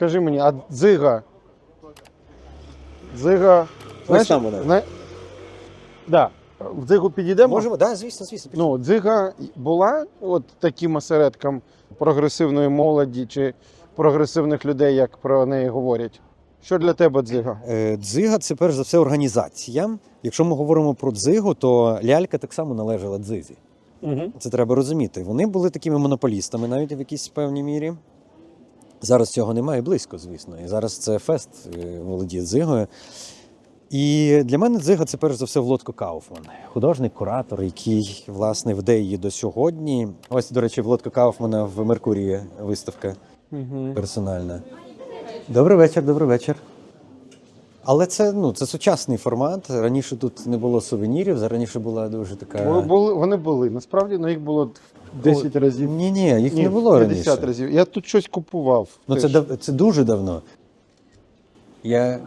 Скажи мені, а дзига? Дзига. Знаєш, там вона. Зна... Да. В дзигу підійдемо? Можемо, так, да, звісно, звісно. Ну, дзига була от таким осередком прогресивної молоді чи прогресивних людей, як про неї говорять. Що для тебе дзига? Е, Дзига це перш за все організація. Якщо ми говоримо про дзигу, то лялька так само належала дзизі. Угу. Це треба розуміти. Вони були такими монополістами навіть в якійсь певній мірі. Зараз цього немає близько, звісно. І зараз це фест е, володіє дзигою. І для мене дзига це перш за все Володко Кауфман, художник, куратор, який власне веде її до сьогодні. Ось, до речі, Володко Кауфмана в Меркурії виставка Угу. персональна. Добрий вечір, добрий вечір. Але це, ну, це сучасний формат. Раніше тут не було сувенірів, раніше була дуже така. Були, вони були. Насправді ну, їх було 10 разів. Ні, ні, їх Ні, не було 50 раніше. разів. Я тут щось купував. Ну, це, теж. дав- це дуже давно. Я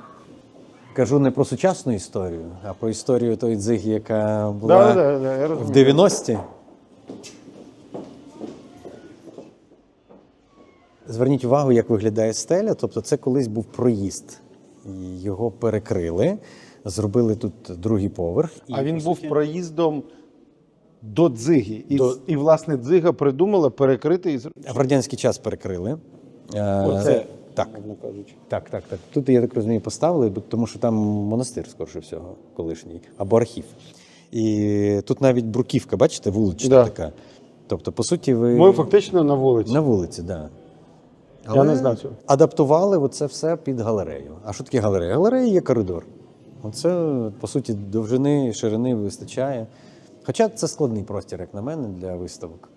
кажу не про сучасну історію, а про історію тої дзиги, яка була да, да, да, я в розумію. 90-ті. Зверніть увагу, як виглядає стеля. Тобто, це колись був проїзд. І Його перекрили, зробили тут другий поверх. І, А він був проїздом до дзиги. І, До- і власне, дзига придумала перекрити і в радянський час перекрили. Е, Оце, так. кажучи. Так, так, так. Тут, я так розумію, поставили, тому що там монастир, скорше всього, колишній, або архів. І тут навіть бруківка, бачите, вулична Да. така. Тобто, по суті, ви Ми фактично на вулиці. на вулиці, так. Да. Я не знав цього. Адаптували оце все під галерею. А що таке галерея? Галерея є коридор. Оце, по суті, довжини, ширини вистачає. Хоча це складний простір, як на мене, для виставок.